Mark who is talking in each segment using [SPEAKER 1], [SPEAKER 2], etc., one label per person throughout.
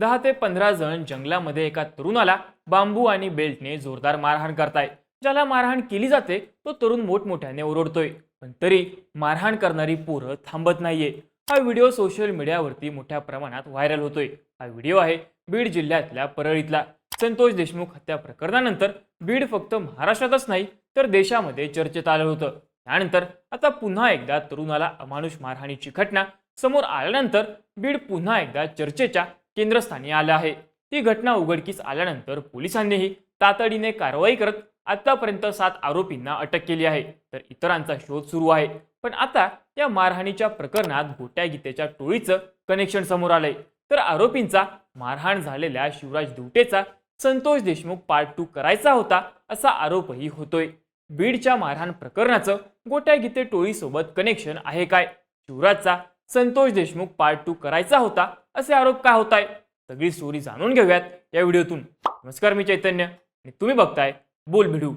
[SPEAKER 1] दहा ते पंधरा जण जंगलामध्ये एका तरुणाला बांबू आणि बेल्टने जोरदार मारहाण करताय. ज्याला मारहाण केली जाते तो तरुण मोठमोठ्याने ओरडतोय. पण तरी मारहाण करणारी पोरं थांबत नाहीये. हा व्हिडिओ सोशल मीडियावरती मोठ्या प्रमाणात व्हायरल होतोय. हा व्हिडिओ आहे बीड जिल्ह्यातल्या परळीतला. संतोष देशमुख हत्या प्रकरणानंतर बीड फक्त महाराष्ट्रातच नाही तर देशामध्ये चर्चेत आलं होतं. त्यानंतर आता पुन्हा एकदा तरुणाला अमानुष मारहाणीची घटना समोर आल्यानंतर बीड पुन्हा एकदा चर्चेच्या केंद्रस्थानी आलं आहे. ही घटना उघडकीस आल्यानंतर पोलिसांनीही तातडीने कारवाई करत आतापर्यंत सात आरोपींना अटक केली आहे. तर इतरांचा शोध सुरू आहे. पण आता या मारहाणीच्या प्रकरणात गोट्या गीतेच्या टोळीचं कनेक्शन समोर आलंय. तर आरोपींचा मारहाण झालेल्या शिवराज दिवटेचा संतोष देशमुख पार्ट टू करायचा होता असा आरोपही होतोय. बीडच्या मारहाण प्रकरणाचं गोट्या गीते टोळीसोबत कनेक्शन आहे काय? शिवराजचा संतोष देशमुख पार्ट टू करायचा होता असे आरोप का होत आहे सगळी स्टोरी जाणून घेऊयात या व्हिडिओतून. नमस्कार मी चैतन्य आणि तुम्ही बघताय बोल भिडू.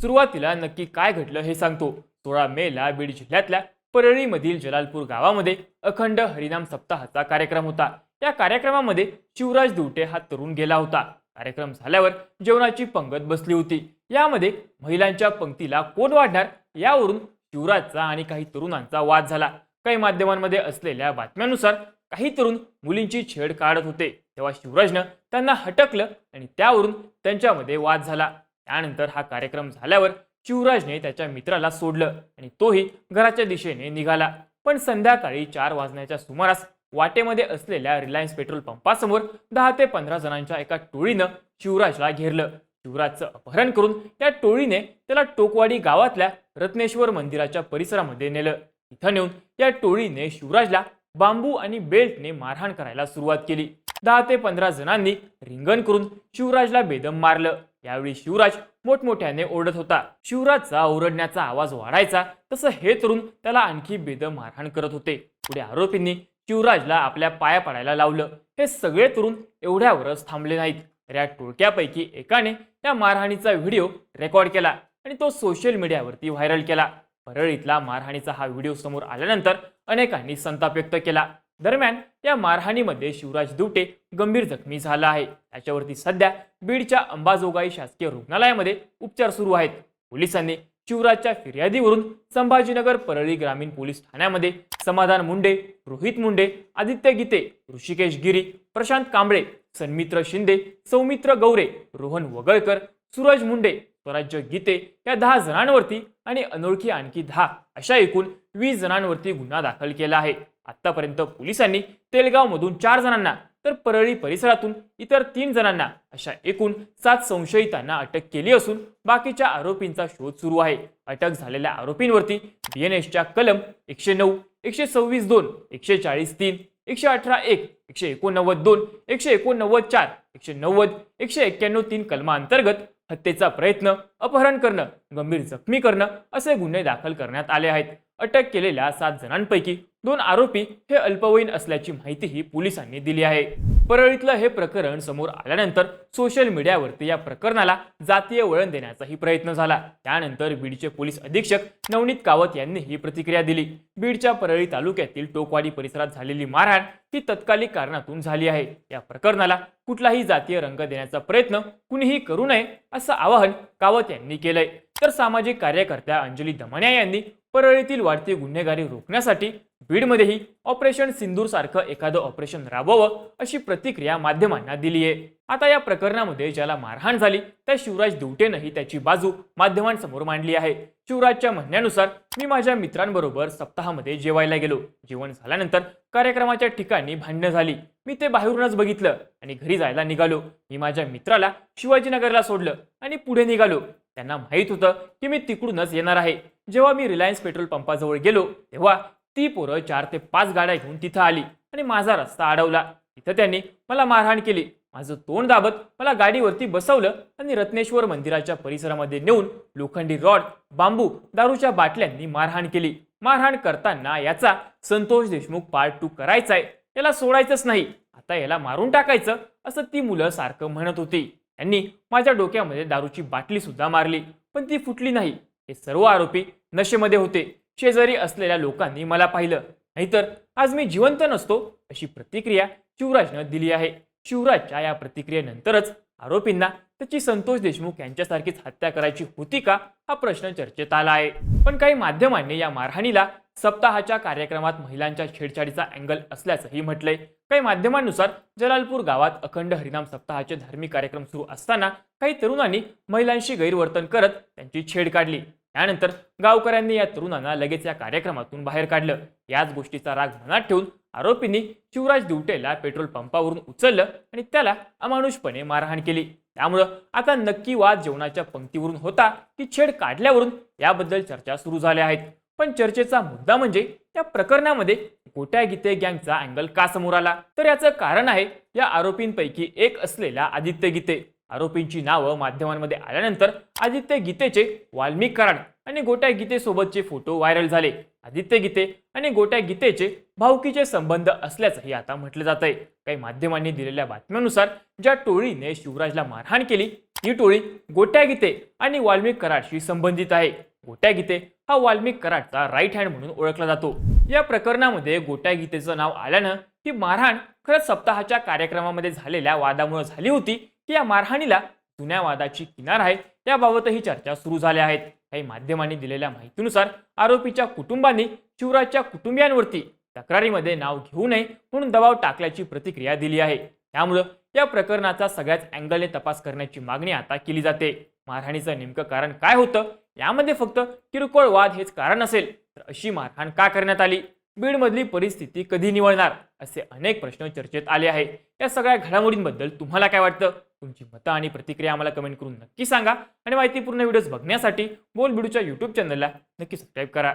[SPEAKER 1] सुरुवातीला नक्की काय घडलं हे सांगतो. सोळा मे ला बीड जिल्ह्यातल्या परळीमधील जलालपूर गावामध्ये अखंड हरिनाम सप्ताहाचा कार्यक्रम होता. या कार्यक्रमामध्ये शिवराज दिवटे हा तरुण गेला होता. कार्यक्रम झाल्यावर जेवणाची पंगत बसली होती. यामध्ये महिलांच्या पंक्तीला कोण वाढणार यावरून शिवराजचा आणि काही तरुणांचा वाद झाला. काही माध्यमांमध्ये असलेल्या बातम्यानुसार काही तरुण मुलींची छेड काढत होते. तेव्हा शिवराजनं त्यांना हटकलं आणि त्यावरून त्यांच्यामध्ये वाद झाला. त्यानंतर हा कार्यक्रम झाल्यावर शिवराजने त्याच्या मित्राला सोडलं आणि तोही घराच्या दिशेने निघाला. पण संध्याकाळी चार वाजण्याच्या सुमारास वाटेमध्ये असलेल्या रिलायन्स पेट्रोल पंपासमोर दहा ते पंधरा जणांच्या एका टोळीनं शिवराजला घेरलं. शिवराजचं अपहरण करून त्या टोळीने त्याला टोकवाडी गावातल्या रत्नेश्वर मंदिराच्या परिसरामध्ये नेलं. इथं नेऊन या टोळीने शिवराजला बांबू आणि बेल्टने मारहाण करायला सुरुवात केली. दहा ते पंधरा जणांनी रिंगण करून शिवराजला बेदम मारलं. यावेळी शिवराज मोठमोठ्याने ओरडत होता. शिवराजचा ओरडण्याचा आवाज वाढायचा तसं हे तरुण त्याला आणखी बेदम मारहाण करत होते. पुढे आरोपींनी शिवराजला आपल्या पाया पडायला लावलं. हे सगळे तरुण एवढ्यावरच थांबले नाहीत. तर या टोळक्यापैकी एकाने त्या मारहाणीचा व्हिडिओ रेकॉर्ड केला आणि तो सोशल मीडियावरती व्हायरल केला. परळीतला मारहाणीचा हा व्हिडिओ समोर आल्यानंतर अनेकांनी संताप व्यक्त केला. दरम्यान या मारहाणीमध्ये शिवराज दुटे गंभीर जखमी झाला आहे. त्याच्यावरती सध्या बीडच्या अंबाजोगाई शासकीय रुग्णालयामध्ये उपचार सुरू आहेत. पोलिसांनी शिवराजच्या फिर्यादीवरून संभाजीनगर परळी ग्रामीण पोलीस ठाण्यामध्ये समाधान मुंडे रोहित मुंडे आदित्य गीते ऋषिकेश गिरी प्रशांत कांबळे सन्मित्र शिंदे सौमित्र गौरे रोहन वगळकर सूरज मुंडे स्वराज्य गीते या दहा जणांवरती आणि अनोळखी आणखी दहा अशा एकूण वीस जणांवरती गुन्हा दाखल केला आहे. आतापर्यंत पोलिसांनी तेलगावमधून चार जणांना तर परळी परिसरातून इतर तीन जणांना अशा एकूण सात संशयितांना अटक केली असून बाकीच्या आरोपींचा शोध सुरू आहे. अटक झालेल्या आरोपींवरती बीएनएसच्या कलम एकशे नऊ एकशे सव्वीस दोन एकशे चाळीस तीन एकशे अठरा एक एकशे एकोणनव्वद दोन एकशे एकोणनव्वद चार एकशे नव्वद एकशे एक्क्याण्णव तीन कलमांतर्गत हत्येचा प्रयत्न अपहरण करणं गंभीर जखमी करणं असे गुन्हे दाखल करण्यात आले आहेत. अटक केलेल्या सात जणांपैकी दोन आरोपी हे अल्पवयीन असल्याची माहितीही पोलिसांनी दिली आहे. परळीतलं हे प्रकरण समोर आल्यानंतर सोशल मीडियावरती या प्रकरणाला जातीय वळण देण्याचाही प्रयत्न झाला. त्यानंतर बीडचे पोलीस अधीक्षक नवनीत कावत यांनी ही प्रतिक्रिया दिली. बीडच्या परळी तालुक्यातील टोकवाडी परिसरात झालेली मारहाण ही तत्कालिक कारणातून झाली आहे. या प्रकरणाला कुठलाही जातीय रंग देण्याचा प्रयत्न कुणीही करू नये असं आवाहन कावत यांनी केलंय. तर सामाजिक कार्यकर्त्या अंजली दमण्या यांनी परळीतील वाढती गुन्हेगारी रोखण्यासाठी बीडमध्येही ऑपरेशन सिंदूर सारखं एखादं ऑपरेशन राबवावं अशी प्रतिक्रिया माध्यमांना दिली आहे. आता या प्रकरणामध्ये ज्याला मारहाण झाली त्या शिवराज दिवटेनंही त्याची बाजू माध्यमांसमोर मांडली आहे. शिवराजच्या म्हणण्यानुसार मी माझ्या मित्रांबरोबर सप्ताहामध्ये जेवायला गेलो. जेवण झाल्यानंतर कार्यक्रमाच्या ठिकाणी भांडणं झाली. मी ते बाहेरूनच बघितलं आणि घरी जायला निघालो. मी माझ्या मित्राला शिवाजीनगरला सोडलं आणि पुढे निघालो. त्यांना माहीत होतं की मी तिकडूनच येणार आहे. जेव्हा मी रिलायन्स पेट्रोल पंपाजवळ गेलो तेव्हा ती पोरं चार ते पाच गाड्या घेऊन तिथं आली आणि माझा रस्ता अडवला. तिथं त्यांनी मला मारहाण केली. माझं तोंड दाबत मला गाडीवरती बसवलं आणि रत्नेश्वर मंदिराच्या परिसरामध्ये नेऊन लोखंडी रॉड बांबू दारूच्या बाटल्यांनी मारहाण केली. मारहाण करताना याचा संतोष देशमुख पार्ट टू करायचाय. याला सोडायचंच नाही. आता याला मारून टाकायचं असं ती मुलं सारखं म्हणत होती. त्यांनी माझ्या डोक्यामध्ये दारूची बाटली सुद्धा मारली पण ती फुटली नाही. हे सर्व आरोपी नशेमध्ये होते. शेजारी असलेल्या लोकांनी मला पाहिलं. नाहीतर आज मी जिवंत नसतो अशी प्रतिक्रिया शिवराजनं दिली आहे. शिवराजच्या या प्रतिक्रियेनंतरच आरोपींना त्याची संतोष देशमुख यांच्यासारखीच हत्या करायची होती का हा प्रश्न चर्चेत आला आहे. पण काही माध्यमांनी या मारहाणीला सप्ताहाच्या कार्यक्रमात महिलांच्या छेडछाडीचा अँगल असल्याचंही म्हटलंय. काही माध्यमांनुसार जलालपूर गावात अखंड हरिनाम सप्ताहाचे धार्मिक कार्यक्रम सुरू असताना काही तरुणांनी महिलांशी गैरवर्तन करत त्यांची छेड काढली. त्यानंतर गावकऱ्यांनी या तरुणांना लगेच या कार्यक्रमातून बाहेर काढलं. याच गोष्टीचा राग मनात ठेवून आरोपींनी शिवराज दिवटेला पेट्रोल पंपावरून उचललं आणि त्याला अमानुषपणे मारहाण केली. त्यामुळं आता नक्की वाद जेवणाच्या पंक्तीवरून होता की छेड काढल्यावरून याबद्दल चर्चा सुरू झाल्या आहेत. पण चर्चेचा मुद्दा म्हणजे त्या प्रकरणामध्ये गोट्या गीते गँगचा अँगल का समोर आला? तर याचं कारण आहे या आरोपींपैकी एक असलेला आदित्य गीते. आरोपींची नावं माध्यमांमध्ये आल्यानंतर आदित्य गीतेचे वाल्मिक कराड आणि गोट्या गीतेसोबतचे फोटो व्हायरल झाले. आदित्य गीते आणि गोट्या गीतेचे भावकीचे संबंध असल्याचंही आता म्हटलं जात आहे काही माध्यमांनी दिलेल्या बातम्यानुसार ज्या टोळीने शिवराजला मारहाण केली ही टोळी गोट्या गीते आणि वाल्मिक कराडशी संबंधित आहे. गोट्या गीते हा वाल्मिक कराडचा राईट हँड म्हणून ओळखला जातो. या प्रकरणामध्ये गोट्या गीतेचं नाव आल्यानं ही मारहाण खरंच सप्ताहाच्या कार्यक्रमामध्ये झालेल्या वादामुळे झाली होती की या मारहाणीला जुन्या वादाची किनार आहे याबाबतही चर्चा सुरू झाल्या आहेत. काही माध्यमांनी दिलेल्या माहितीनुसार आरोपीच्या कुटुंबांनी शिवराजच्या कुटुंबियांवरती तक्रारीमध्ये नाव घेऊ नये म्हणून दबाव टाकल्याची प्रतिक्रिया दिली आहे. त्यामुळं या प्रकरणाचा सगळ्याच अँगलने तपास करण्याची मागणी आता केली जाते. मारहाणीचं नेमकं कारण काय होतं यामध्ये फक्त किरकोळ वाद हेच कारण असेल. तर अशी मारहाण का करण्यात आली? बीडमधली परिस्थिती कधी निवळणार? असे अनेक प्रश्न चर्चेत आले आहे या सगळ्या घडामोडींबद्दल तुम्हाला काय वाटतं? तुमची मतं आणि प्रतिक्रिया आम्हाला कमेंट करून नक्की सांगा. आणि माहितीपूर्ण व्हिडिओज बघण्यासाठी बोल बिडूच्या यूट्यूब चॅनलला नक्की सबस्क्राईब करा.